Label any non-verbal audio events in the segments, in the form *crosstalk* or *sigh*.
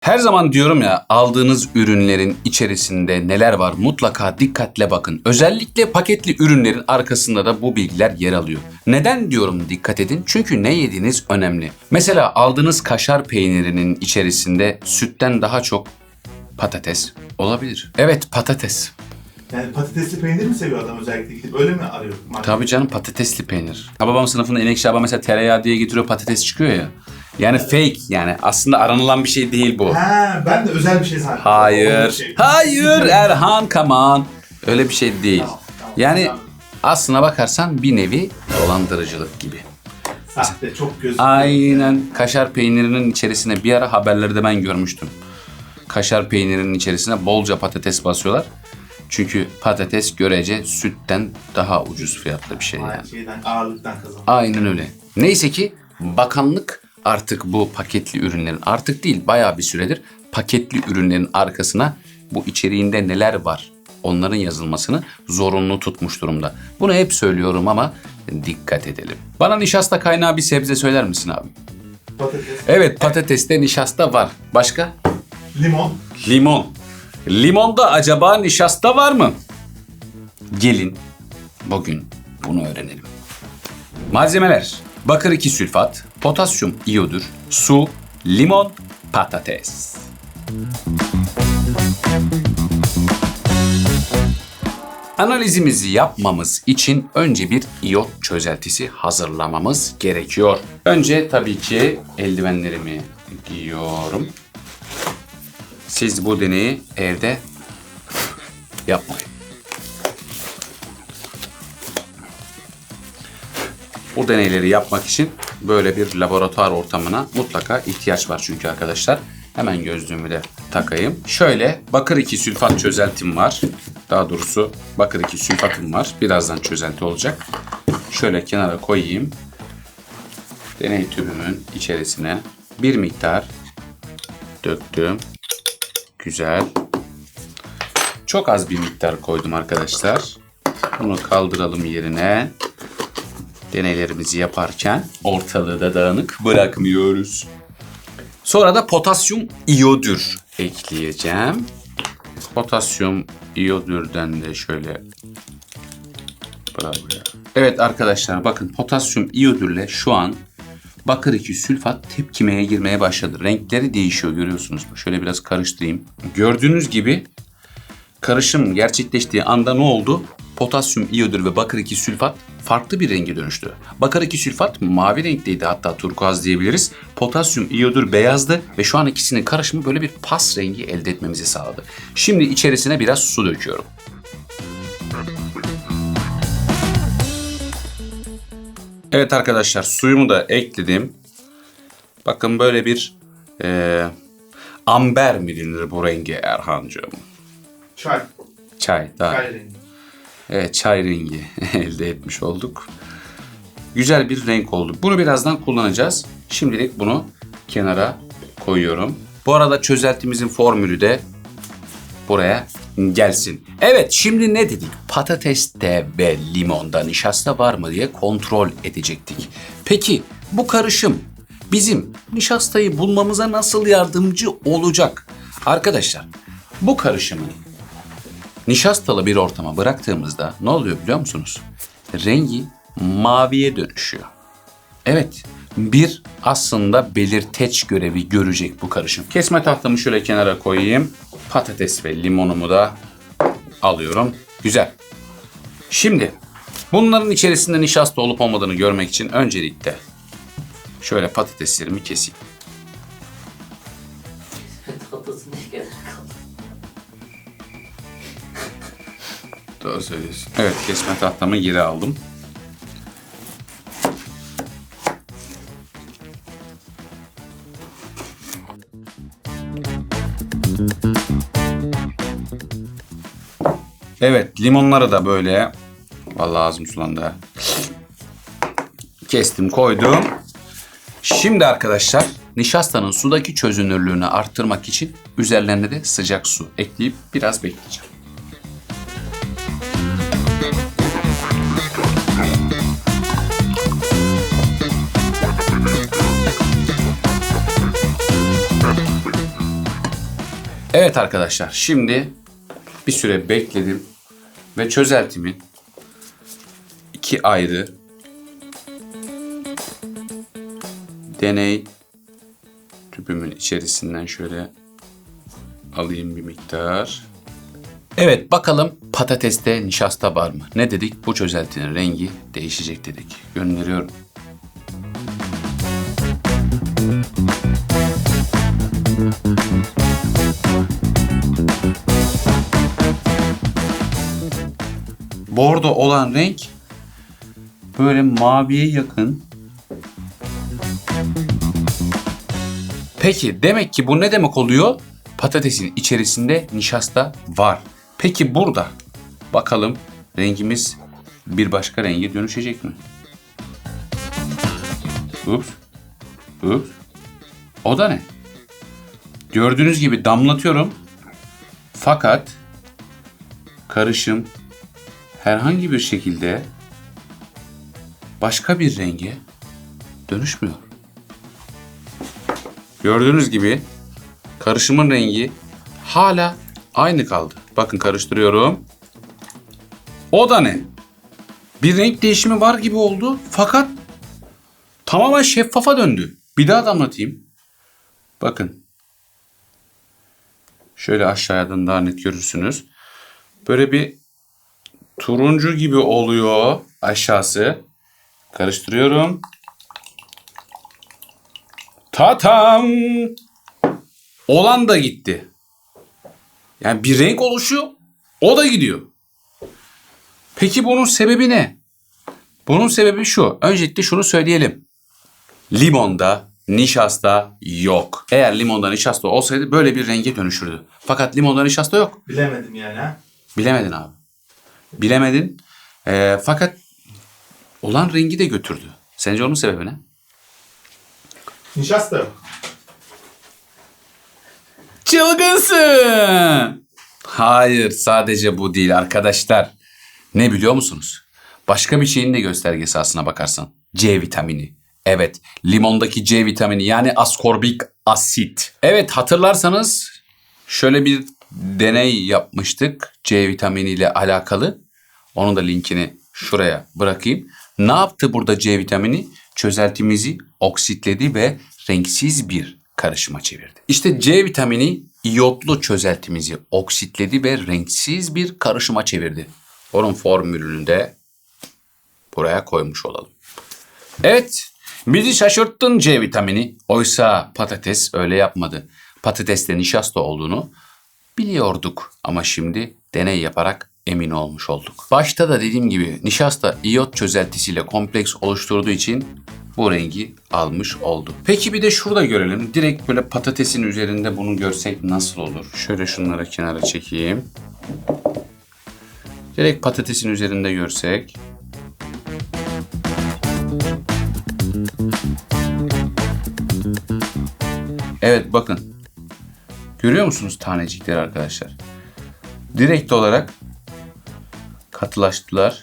Her zaman diyorum ya aldığınız ürünlerin içerisinde neler var mutlaka dikkatle bakın. Özellikle paketli ürünlerin arkasında da bu bilgiler yer alıyor. Neden diyorum dikkat edin? Çünkü ne yediğiniz önemli. Mesela aldığınız kaşar peynirinin içerisinde sütten daha çok patates olabilir. Evet patates. Yani patatesli peynir mi seviyor adam özellikle gidip öyle mi arıyor? market? Tabii canım patatesli peynir. Babam sınıfında inek şaba mesela tereyağı diye getiriyor patates çıkıyor ya. Yani fake yani aslında aranılan bir şey değil bu. Ha, ben de özel bir şey. Onun Hayır. şey. Hayır Erhan come on. Öyle bir şey değil. Tamam, tamam, Yani tamam. aslına bakarsan bir nevi dolandırıcılık gibi. Sahte çok gözüküyor. Aynen kaşar peynirinin içerisine bir ara haberlerde ben görmüştüm. Kaşar peynirinin içerisine bolca patates basıyorlar. Çünkü patates görece sütten daha ucuz fiyatlı bir şey yani. Şeyden ağırlıktan kazan. Aynen öyle. Neyse ki bakanlık artık bu paketli ürünlerin artık değil bayağı bir süredir paketli ürünlerin arkasına bu içeriğinde neler var onların yazılmasını zorunlu tutmuş durumda. Bunu hep söylüyorum ama dikkat edelim. Bana nişasta kaynağı bir sebze söyler misin abi? Patates, Evet patateste nişasta var. Başka? limon, Limon. Limonda acaba nişasta var mı? Gelin bugün bunu öğrenelim. Malzemeler. Bakır 2 sülfat, potasyum iyodür, su, limon, patates. Analizimizi yapmamız için önce bir iyot çözeltisi hazırlamamız gerekiyor. Önce tabii ki eldivenlerimi giyiyorum. Siz bu deneyi evde *laughs* yapmayın. Bu deneyleri yapmak için böyle bir laboratuvar ortamına mutlaka ihtiyaç var çünkü arkadaşlar. Hemen gözlüğümü de takayım. Şöyle bakır 2 sülfat çözeltim var. Daha doğrusu bakır 2 sülfatım var. Birazdan çözelti olacak. Şöyle kenara koyayım. Deney tübümün içerisine bir miktar döktüm. Güzel. Çok az bir miktar koydum arkadaşlar. Bunu kaldıralım yerine. Deneylerimizi yaparken ortalığı da dağınık bırakmıyoruz. Sonra da potasyum iyodür ekleyeceğim. Potasyum iyodürden de şöyle Bravo ya. Evet arkadaşlar bakın potasyum iyodürle şu an bakır 2 sülfat tepkimeye girmeye başladı. Renkleri değişiyor görüyorsunuz. Şöyle biraz karıştırayım. Gördüğünüz gibi karışım gerçekleştiği anda ne oldu? Potasyum iyodür ve bakır 2 sülfat farklı bir renge dönüştü. Bakır 2 sülfat mavi renkteydi hatta turkuaz diyebiliriz. Potasyum iyodür beyazdı ve şu an ikisinin karışımı böyle bir pas rengi elde etmemizi sağladı. Şimdi içerisine biraz su döküyorum. Evet arkadaşlar suyumu da ekledim. Bakın böyle bir eee, amber mi denir bu rengi Erhan'cığım? Çay, Çay. Daha. çay rengi. Evet çay rengi *laughs* elde etmiş olduk. Güzel bir renk oldu. Bunu birazdan kullanacağız. Şimdilik bunu kenara koyuyorum. Bu arada çözeltimizin formülü de buraya gelsin. Evet şimdi ne dedik? Patateste ve limonda nişasta var mı diye kontrol edecektik. Peki bu karışım bizim nişastayı bulmamıza nasıl yardımcı olacak? Arkadaşlar bu karışımı nişastalı bir ortama bıraktığımızda ne oluyor biliyor musunuz? Rengi maviye dönüşüyor. Evet, bir aslında belirteç görevi görecek bu karışım. Kesme tahtamı şöyle kenara koyayım. Patates ve limonumu da alıyorum. Güzel. Şimdi bunların içerisinde nişasta olup olmadığını görmek için öncelikle şöyle patateslerimi keseyim. Doğru söylüyorsun. Evet kesme tahtamı geri aldım. Evet limonları da böyle vallahi ağzım sulandı. Kestim koydum. Şimdi arkadaşlar nişastanın sudaki çözünürlüğünü arttırmak için üzerlerine de sıcak su ekleyip biraz bekleyeceğim. Evet arkadaşlar şimdi bir süre bekledim ve çözeltimin iki ayrı deney tüpümün içerisinden şöyle alayım bir miktar. Evet bakalım patateste nişasta var mı? Ne dedik? Bu çözeltinin rengi değişecek dedik. Gönderiyorum. Bordo olan renk böyle maviye yakın. Peki demek ki bu ne demek oluyor? Patatesin içerisinde nişasta var. Peki burada bakalım rengimiz bir başka renge dönüşecek mi? Ups. Ups. O da ne? Gördüğünüz gibi damlatıyorum. Fakat karışım herhangi bir şekilde başka bir renge dönüşmüyor. Gördüğünüz gibi karışımın rengi hala aynı kaldı. Bakın karıştırıyorum. O da ne? Bir renk değişimi var gibi oldu fakat tamamen şeffafa döndü. Bir daha damlatayım. Bakın. Şöyle aşağıdan daha net görürsünüz. Böyle bir turuncu gibi oluyor aşağısı. Karıştırıyorum. Tatam. Olan da gitti. Yani bir renk oluşuyor, o da gidiyor. Peki bunun sebebi ne? Bunun sebebi şu. Öncelikle şunu söyleyelim. Limonda nişasta yok. Eğer limonda nişasta olsaydı böyle bir renge dönüşürdü. Fakat limonda nişasta yok. Bilemedim yani ha. Bilemedin abi. Bilemedin. Ee, fakat olan rengi de götürdü. Sence onun sebebi ne? Nişasta. Çılgınsın. Hayır sadece bu değil arkadaşlar. Ne biliyor musunuz? Başka bir şeyin de göstergesi aslına bakarsan. C vitamini. Evet limondaki C vitamini yani askorbik asit. Evet hatırlarsanız şöyle bir deney yapmıştık C vitamini ile alakalı. Onun da linkini şuraya bırakayım. Ne yaptı burada C vitamini? Çözeltimizi oksitledi ve renksiz bir karışıma çevirdi. İşte C vitamini iyotlu çözeltimizi oksitledi ve renksiz bir karışıma çevirdi. Onun formülünü de buraya koymuş olalım. Evet, bizi şaşırttın C vitamini. Oysa patates öyle yapmadı. Patateste nişasta olduğunu biliyorduk ama şimdi deney yaparak emin olmuş olduk. Başta da dediğim gibi nişasta iyot çözeltisiyle kompleks oluşturduğu için bu rengi almış oldu. Peki bir de şurada görelim. Direkt böyle patatesin üzerinde bunu görsek nasıl olur? Şöyle şunları kenara çekeyim. Direkt patatesin üzerinde görsek. Evet bakın. Görüyor musunuz tanecikleri arkadaşlar? Direkt olarak katılaştılar.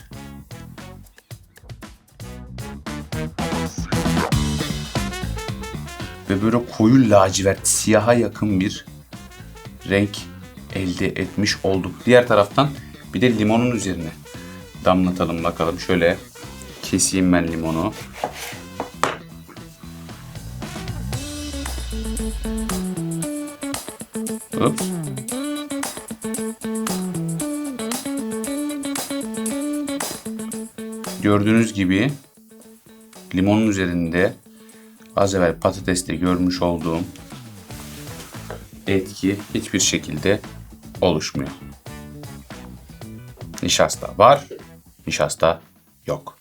Ve böyle koyu lacivert, siyaha yakın bir renk elde etmiş olduk. Diğer taraftan bir de limonun üzerine damlatalım bakalım. Şöyle keseyim ben limonu. Ups. Gördüğünüz gibi limonun üzerinde az evvel patateste görmüş olduğum etki hiçbir şekilde oluşmuyor. Nişasta var, nişasta yok.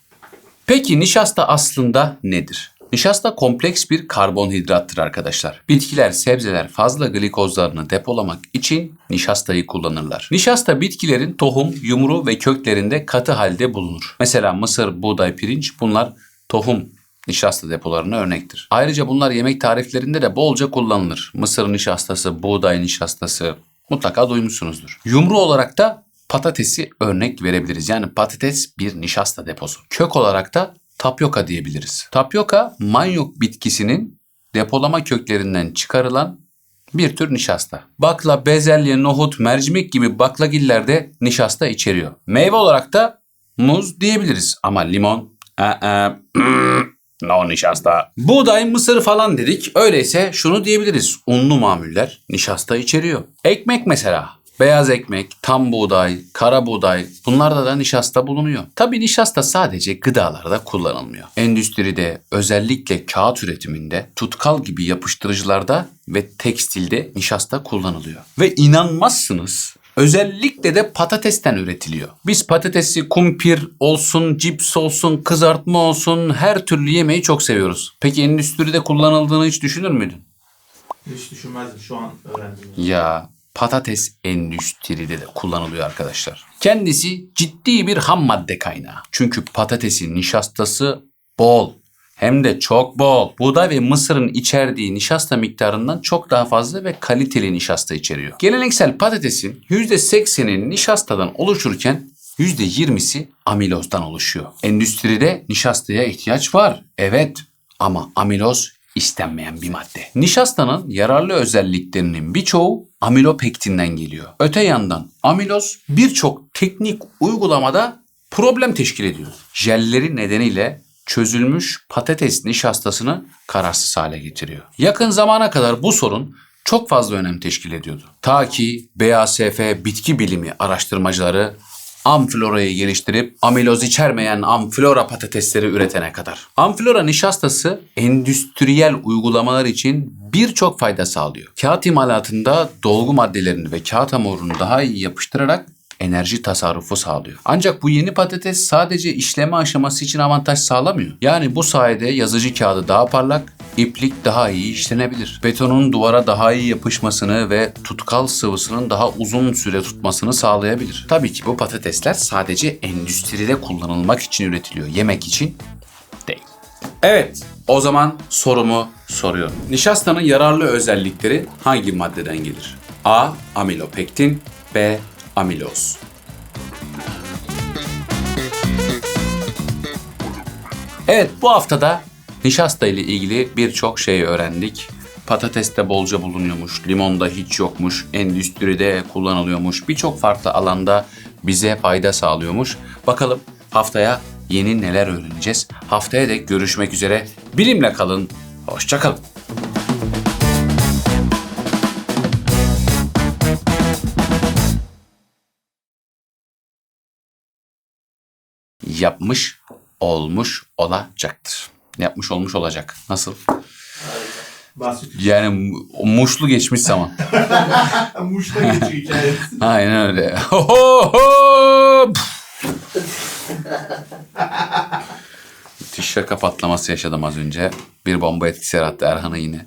Peki nişasta aslında nedir? Nişasta kompleks bir karbonhidrattır arkadaşlar. Bitkiler, sebzeler fazla glikozlarını depolamak için nişastayı kullanırlar. Nişasta bitkilerin tohum, yumru ve köklerinde katı halde bulunur. Mesela mısır, buğday, pirinç bunlar tohum nişasta depolarına örnektir. Ayrıca bunlar yemek tariflerinde de bolca kullanılır. Mısır nişastası, buğday nişastası mutlaka duymuşsunuzdur. Yumru olarak da patatesi örnek verebiliriz. Yani patates bir nişasta deposu. Kök olarak da tapyoka diyebiliriz. Tapyoka manyok bitkisinin depolama köklerinden çıkarılan Bir tür nişasta. Bakla, bezelye, nohut, mercimek gibi baklagillerde nişasta içeriyor. Meyve olarak da muz diyebiliriz ama limon, aa, *clears throat* no nişasta. Buğday, mısır falan dedik. Öyleyse şunu diyebiliriz. Unlu mamuller nişasta içeriyor. Ekmek mesela. Beyaz ekmek, tam buğday, kara buğday bunlarda da nişasta bulunuyor. Tabii nişasta sadece gıdalarda kullanılmıyor. Endüstride özellikle kağıt üretiminde tutkal gibi yapıştırıcılarda ve tekstilde nişasta kullanılıyor. Ve inanmazsınız Özellikle de patatesten üretiliyor. Biz patatesi kumpir olsun, cips olsun, kızartma olsun her türlü yemeği çok seviyoruz. Peki endüstride kullanıldığını hiç düşünür müydün? Hiç düşünmezdim şu an öğrendim. Ya patates endüstride de kullanılıyor arkadaşlar. Kendisi ciddi bir ham madde kaynağı. Çünkü patatesin nişastası bol. Hem de çok bol. Buğday ve mısırın içerdiği nişasta miktarından çok daha fazla ve kaliteli nişasta içeriyor. Geleneksel patatesin %80'i nişastadan oluşurken %20'si amilozdan oluşuyor. Endüstride nişastaya ihtiyaç var. Evet ama amiloz istenmeyen bir madde. Nişastanın yararlı özelliklerinin birçoğu amilopektinden geliyor. Öte yandan amiloz birçok teknik uygulamada problem teşkil ediyor. Jelleri nedeniyle çözülmüş patates nişastasını kararsız hale getiriyor. Yakın zamana kadar bu sorun çok fazla önem teşkil ediyordu. Ta ki BASF bitki bilimi araştırmacıları Amflora'yı geliştirip amiloz içermeyen amflora patatesleri üretene kadar. Amflora nişastası endüstriyel uygulamalar için birçok fayda sağlıyor. Kağıt imalatında dolgu maddelerini ve kağıt hamurunu daha iyi yapıştırarak enerji tasarrufu sağlıyor. Ancak bu yeni patates sadece işleme aşaması için avantaj sağlamıyor. Yani bu sayede yazıcı kağıdı daha parlak, iplik daha iyi işlenebilir. Betonun duvara daha iyi yapışmasını ve tutkal sıvısının daha uzun süre tutmasını sağlayabilir. Tabii ki bu patatesler sadece endüstride kullanılmak için üretiliyor, yemek için değil. Evet, o zaman sorumu soruyorum. Nişastanın yararlı özellikleri hangi maddeden gelir? A. Amilopektin B. Amiloz. Evet, bu haftada nişasta ile ilgili birçok şey öğrendik. Patateste bolca bulunuyormuş, limonda hiç yokmuş, endüstride kullanılıyormuş, birçok farklı alanda bize fayda sağlıyormuş. Bakalım haftaya yeni neler öğreneceğiz. Haftaya dek görüşmek üzere. Bilimle kalın. Hoşçakalın. Yapmış olmuş olacaktır. Yapmış olmuş olacak. Nasıl? Bahsediyor. Yani mu- muşlu geçmiş zaman. *laughs* Muş'ta geçiyor hikayesi. *laughs* Aynen öyle. Ho ho ho! Müthiş şaka patlaması yaşadım az önce. Bir bomba etkisi yarattı Erhan'a yine.